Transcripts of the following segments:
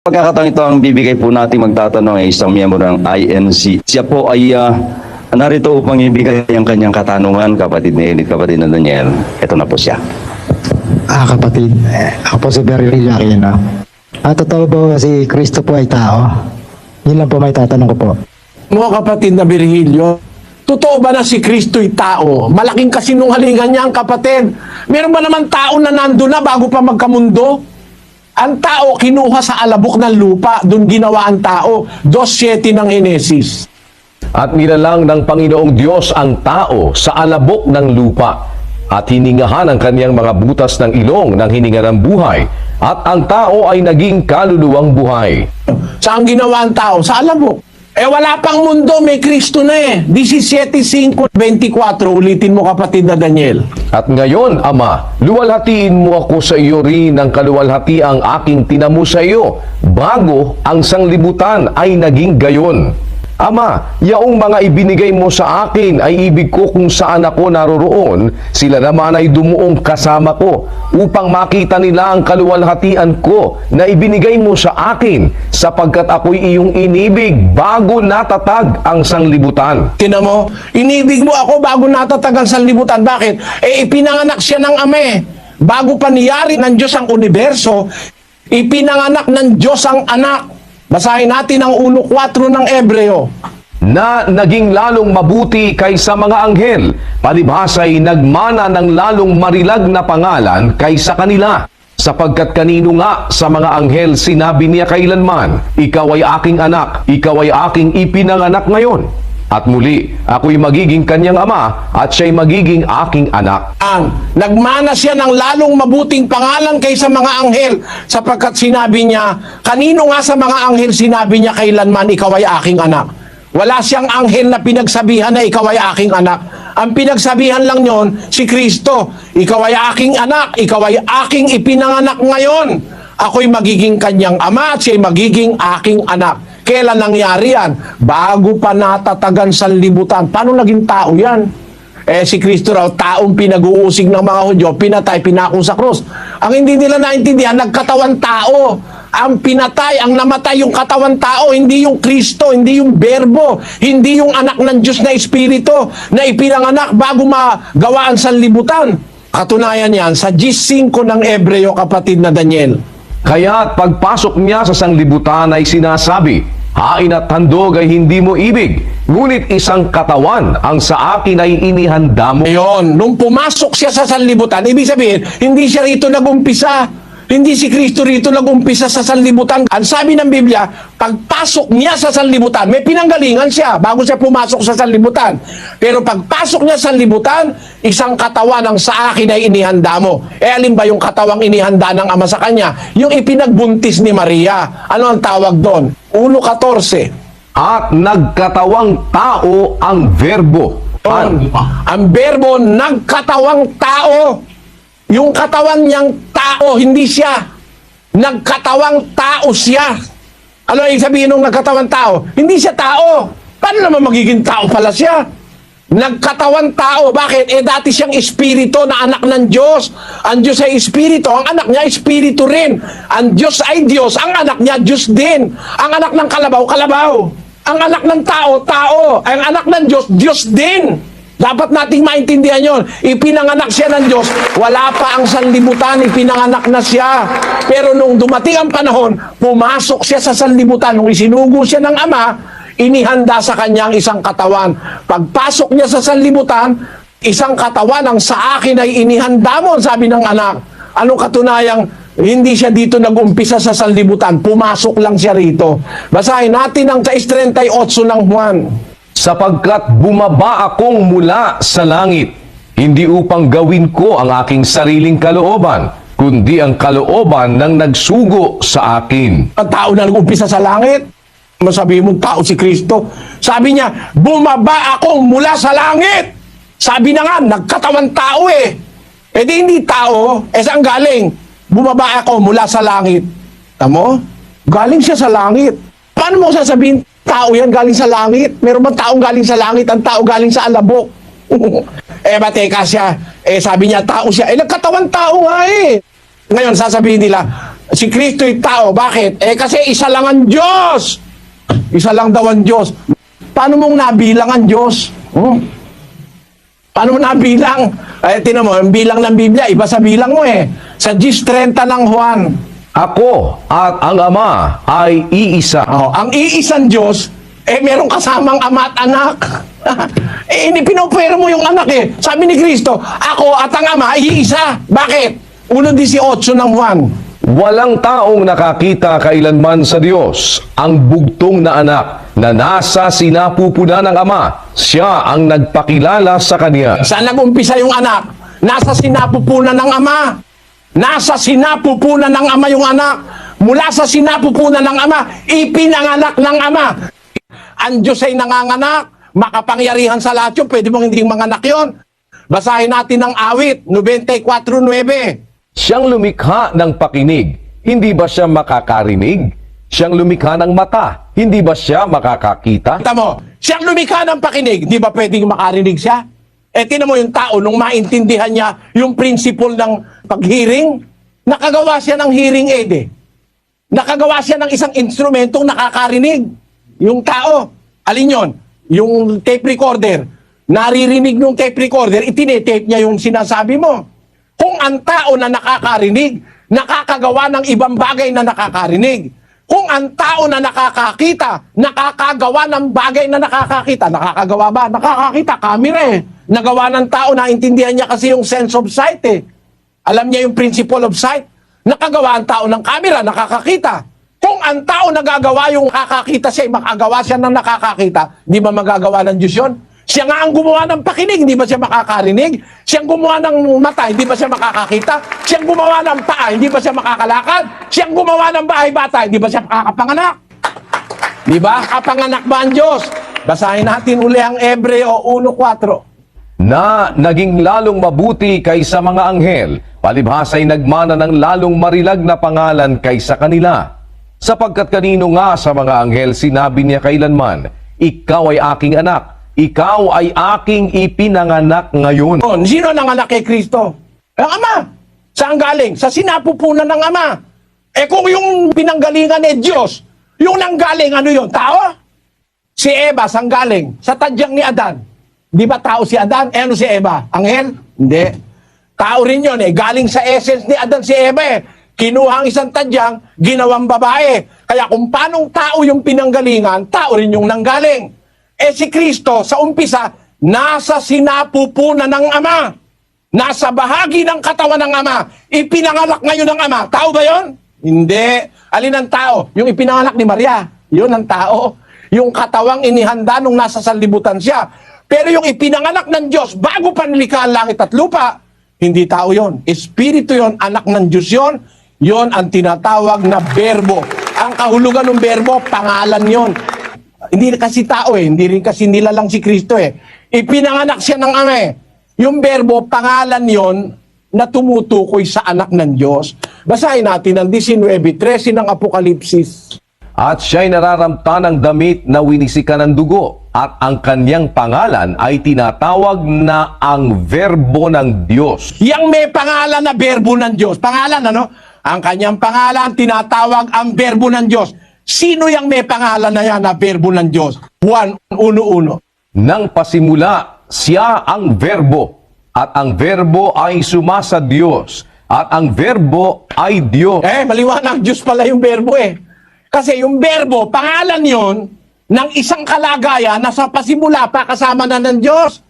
Pagkakataon ito ang bibigay po natin magtatanong ay isang miyembro ng INC. Siya po ay ah, narito upang ibigay ang kanyang katanungan, kapatid ni Edith, kapatid na Daniel. Ito na po siya. Ah, kapatid. Eh, ako po si Beryl Aquino. Ah, totoo po si Kristo po ay tao? Yun lang po may tatanong ko po. Mo kapatid na Virgilio, totoo ba na si Kristo'y tao? Malaking kasinungalingan niya ang kapatid. Meron ba naman tao na nando na bago pa magkamundo? Ang tao kinuha sa alabok ng lupa, doon ginawa ang tao. 2.7 ng Henesis. At nilalang ng Panginoong Diyos ang tao sa alabok ng lupa at hiningahan ang kaniyang mga butas ng ilong ng hininga ng buhay at ang tao ay naging kaluluwang buhay. Saan ginawa ang tao? Sa alabok. Eh wala pang mundo, may Kristo na eh. 17.5.24, ulitin mo kapatid na Daniel. At ngayon, Ama, luwalhatiin mo ako sa iyo rin ng kaluwalhati ang aking tinamo sa iyo bago ang sanglibutan ay naging gayon. Ama, yaong mga ibinigay mo sa akin ay ibig ko kung saan ako naroroon, sila naman ay dumuong kasama ko upang makita nila ang kaluwalhatian ko na ibinigay mo sa akin sapagkat ako'y iyong inibig bago natatag ang sanglibutan. Tinan mo, inibig mo ako bago natatagal sa libutan. Bakit? Eh, ipinanganak siya ng ame. Bago pa niyari ng Diyos ang universo, ipinanganak ng Diyos ang anak. Basahin natin ang 1.4 ng Ebreo. na naging lalong mabuti kaysa mga anghel, palibhasay nagmana ng lalong marilag na pangalan kaysa kanila. Sapagkat kanino nga sa mga anghel sinabi niya kailanman, Ikaw ay aking anak, ikaw ay aking ipinanganak ngayon. At muli, ako'y magiging kanyang ama at siya'y magiging aking anak. Ang nagmana siya ng lalong mabuting pangalan kaysa mga anghel sapagkat sinabi niya, kanino nga sa mga anghel sinabi niya kailanman ikaw ay aking anak. Wala siyang anghel na pinagsabihan na ikaw ay aking anak. Ang pinagsabihan lang yon si Kristo. Ikaw ay aking anak, ikaw ay aking ipinanganak ngayon. Ako'y magiging kanyang ama at siya'y magiging aking anak. Kailan nangyari yan? Bago pa natatagan sa libutan. Paano naging tao yan? Eh si Kristo raw, taong pinag-uusig ng mga Hudyo, pinatay, pinako sa krus. Ang hindi nila naintindihan, nagkatawan tao. Ang pinatay, ang namatay yung katawan tao, hindi yung Kristo, hindi yung berbo, hindi yung anak ng Diyos na Espiritu na ipinanganak bago magawaan sa libutan. Katunayan yan sa G5 ng Ebreo, kapatid na Daniel. Kaya pagpasok niya sa sanglibutan ay sinasabi, Hain at handog ay hindi mo ibig, ngunit isang katawan ang sa akin ay inihanda mo. Ayun, nung pumasok siya sa sanlibutan, ibig sabihin, hindi siya rito nagumpisa. Hindi si Kristo rito nagumpisa sa sanlibutan. Ang sabi ng Biblia, pagpasok niya sa sanlibutan, may pinanggalingan siya bago siya pumasok sa sanlibutan. Pero pagpasok niya sa sanlibutan, isang katawan ang sa akin ay inihanda mo. Eh alin ba yung katawang inihanda ng Ama sa kanya? Yung ipinagbuntis ni Maria. Ano ang tawag doon? 1.14. At nagkatawang tao ang verbo. Ang, ang berbo nagkatawang tao. Yung katawan niyang tao, hindi siya. Nagkatawang tao siya. Ano yung sabihin ng nagkatawang tao? Hindi siya tao. Paano naman magiging tao pala siya? Nagkatawang tao. Bakit? Eh dati siyang espiritu na anak ng Diyos. Ang Diyos ay espiritu. Ang anak niya espiritu rin. Ang Diyos ay Diyos. Ang anak niya Diyos din. Ang anak ng kalabaw, kalabaw. Ang anak ng tao, tao. Ang anak ng Diyos, Diyos din. Dapat nating maintindihan yon. Ipinanganak siya ng Diyos. Wala pa ang sanlibutan, ipinanganak na siya. Pero nung dumating ang panahon, pumasok siya sa sanlibutan. Nung isinugo siya ng Ama, inihanda sa kanyang isang katawan. Pagpasok niya sa sanlibutan, isang katawan ang sa akin ay inihanda mo, sabi ng anak. Anong katunayang hindi siya dito nag-umpisa sa sanlibutan, pumasok lang siya rito. Basahin natin ang 6.38 ng Juan. Sapagkat bumaba akong mula sa langit, hindi upang gawin ko ang aking sariling kalooban, kundi ang kalooban ng nagsugo sa akin. ang tao na nag-umpisa sa langit. Masabi mo, tao si Kristo. Sabi niya, bumaba ako mula sa langit. Sabi na nga, nagkatawan tao eh. Eh di hindi tao, eh saan galing? Bumaba ako mula sa langit. Tamo? Galing siya sa langit. Paano mo sasabihin, tao yan galing sa langit? Meron bang taong galing sa langit? Ang tao galing sa alabok. eh, bateka siya. Eh, sabi niya, tao siya. Eh, nagkatawan tao nga eh. Ngayon, sasabihin nila, si Kristo'y tao. Bakit? Eh kasi isa lang ang Diyos. Isa lang daw ang Diyos. Paano mong nabilang ang Diyos? Hmm? Paano mo nabilang? Eh, tinan mo, ang bilang ng Biblia, iba sa bilang mo eh. Sa Gis 30 ng Juan, Ako at ang Ama ay iisa. oh, ang iisang Diyos, eh meron kasamang ama at anak. eh, hindi pinupwera mo yung anak eh. Sabi ni Kristo, ako at ang ama ay iisa. Bakit? 1.18 ng Juan. Walang taong nakakita kailanman sa Diyos ang bugtong na anak na nasa sinapupunan ng Ama. Siya ang nagpakilala sa Kanya. Saan nag-umpisa yung anak? Nasa sinapupunan ng ama. Nasa sinapupunan ng ama yung anak. Mula sa sinapupunan ng ama, ipinanganak ng ama. Ang Diyos ay nanganganak, makapangyarihan sa lahat yun, pwede mong hindi manganak yon. Basahin natin ang awit, 94.9. Siyang lumikha ng pakinig, hindi ba siya makakarinig? Siyang lumikha ng mata, hindi ba siya makakakita? Kita mo, siyang lumikha ng pakinig, di ba pwedeng makarinig siya? Eh, tinan mo yung tao, nung maintindihan niya yung principle ng pag-hearing, nakagawa siya ng hearing aid eh. Nakagawa siya ng isang instrumentong nakakarinig. Yung tao, alin yon? Yung tape recorder. Naririnig ng tape recorder, itinetape niya yung sinasabi mo. Kung ang tao na nakakarinig, nakakagawa ng ibang bagay na nakakarinig. Kung ang tao na nakakakita, nakakagawa ng bagay na nakakakita. Nakakagawa ba? Nakakakita, camera eh. Nagawa ng tao, naintindihan niya kasi yung sense of sight eh. Alam niya yung principle of sight. Nakagawa ang tao ng camera, nakakakita. Kung ang tao nagagawa yung nakakakita siya, makagawa siya ng nakakakita, di ba magagawa ng Diyos yun? Siya nga ang gumawa ng pakinig, hindi ba siya makakarinig? Siya ang gumawa ng mata, hindi ba siya makakakita? Siya ang gumawa ng paa, hindi ba siya makakalakad? Siya ang gumawa ng bahay bata, hindi ba siya makakapanganak? Di ba? Kapanganak ba ang Diyos? Basahin natin uli ang Ebreo 1.4 na naging lalong mabuti kaysa mga anghel, palibhasa'y nagmana ng lalong marilag na pangalan kaysa kanila. Sapagkat kanino nga sa mga anghel sinabi niya kailanman, Ikaw ay aking anak, ikaw ay aking ipinanganak ngayon. On, sino nang anak kay Kristo? Ang Ama. Saan galing? Sa sinapupunan ng Ama. Eh kung yung pinanggalingan ni Diyos, yung nanggaling ano yun? Tao? Si Eva, saan galing? Sa tadyang ni Adan. Di ba tao si Adan? Eh ano si Eva? Anghel? Hindi. Tao rin yun eh. Galing sa essence ni Adan si Eva eh. Kinuha ang isang tadyang, ginawang babae. Kaya kung paanong tao yung pinanggalingan, tao rin yung nanggaling. Eh si Kristo, sa umpisa, nasa sinapupunan ng Ama. Nasa bahagi ng katawan ng Ama. Ipinangalak ngayon ng Ama. Tao ba yon? Hindi. Alin ang tao? Yung ipinangalak ni Maria. Yun ang tao. Yung katawang inihanda nung nasa sanlibutan siya. Pero yung ipinanganak ng Diyos bago pa nilikha ang langit at lupa, hindi tao yon. Espiritu yon, anak ng Diyos yon. Yon ang tinatawag na berbo. Ang kahulugan ng berbo, pangalan yon. Hindi kasi tao eh, hindi rin kasi nila lang si Kristo eh. Ipinanganak siya ng ama eh. Yung berbo, pangalan yon na tumutukoy sa anak ng Diyos. Basahin natin ang 19.13 ng Apokalipsis. At siya'y nararamta ng damit na winisikan ng dugo, at ang kanyang pangalan ay tinatawag na ang verbo ng Diyos. Yang may pangalan na berbo ng Diyos. Pangalan ano? Ang kanyang pangalan tinatawag ang berbo ng Diyos. Sino yung may pangalan na yan na berbo ng Diyos? Juan 1.1. Nang pasimula, siya ang verbo, at ang verbo ay sumasa Diyos, at ang verbo ay Diyos. Eh, maliwanag, Diyos pala yung berbo eh. Kasi yung berbo, pangalan yon ng isang kalagayan na sa pasimula pa kasama na ng Diyos.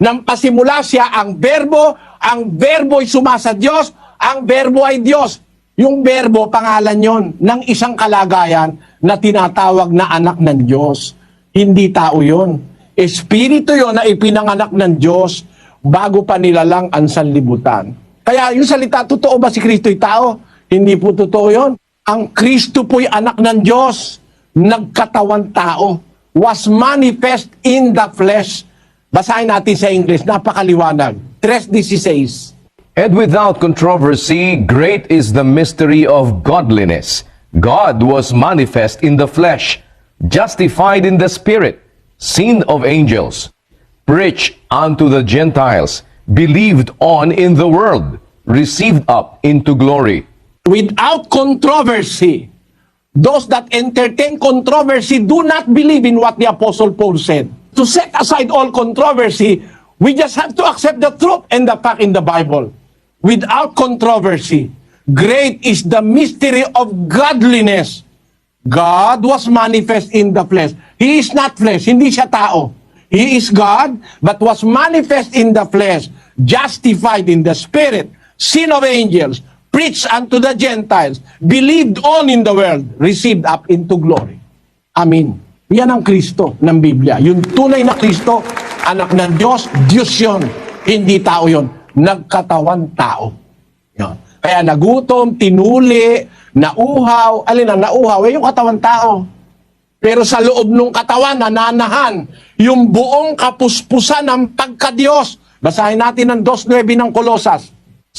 Nang pasimula siya ang berbo, ang berbo ay sumasa Diyos, ang berbo ay Diyos. Yung berbo, pangalan yon ng isang kalagayan na tinatawag na anak ng Diyos. Hindi tao yon. Espiritu yon na ipinanganak ng Diyos bago pa nilalang ang sanlibutan. Kaya yung salita, totoo ba si Kristo'y tao? Hindi po totoo yon. Ang Kristo po'y anak ng Diyos, nagkatawan tao, was manifest in the flesh. Basahin natin sa English, napakaliwanag. 3.16. And without controversy, great is the mystery of godliness. God was manifest in the flesh, justified in the spirit, seen of angels, preached unto the Gentiles, believed on in the world, received up into glory. without controversy. Those that entertain controversy do not believe in what the Apostle Paul said. To set aside all controversy, we just have to accept the truth and the fact in the Bible. Without controversy, great is the mystery of godliness. God was manifest in the flesh. He is not flesh, hindi siya tao. He is God, but was manifest in the flesh, justified in the spirit, sin of angels, preached unto the Gentiles, believed on in the world, received up into glory. Amin. Yan ang Kristo ng Biblia. Yung tunay na Kristo, anak ng Diyos, Diyos yun. Hindi tao yun. Nagkatawan tao. Yun. Kaya nagutom, tinuli, nauhaw. Alin ang nauhaw? Eh, yung katawan tao. Pero sa loob ng katawan, nananahan yung buong kapuspusan ng pagka-Diyos. Basahin natin ang 2.9 ng Kolosas.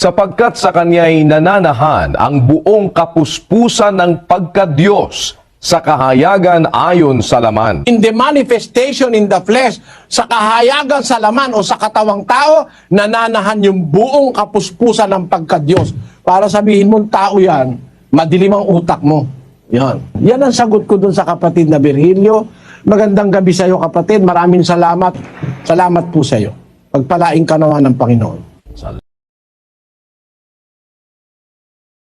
Sapagkat sa kanya'y nananahan ang buong kapuspusan ng pagkadiyos sa kahayagan ayon sa laman. in the manifestation in the flesh, sa kahayagan sa laman o sa katawang tao, nananahan yung buong kapuspusan ng pagka-Diyos. Para sabihin mong tao yan, madilim ang utak mo. Yan. Yan ang sagot ko dun sa kapatid na Virgilio. Magandang gabi sa iyo kapatid. Maraming salamat. Salamat po sa iyo. Pagpalaing ka nawa ng Panginoon.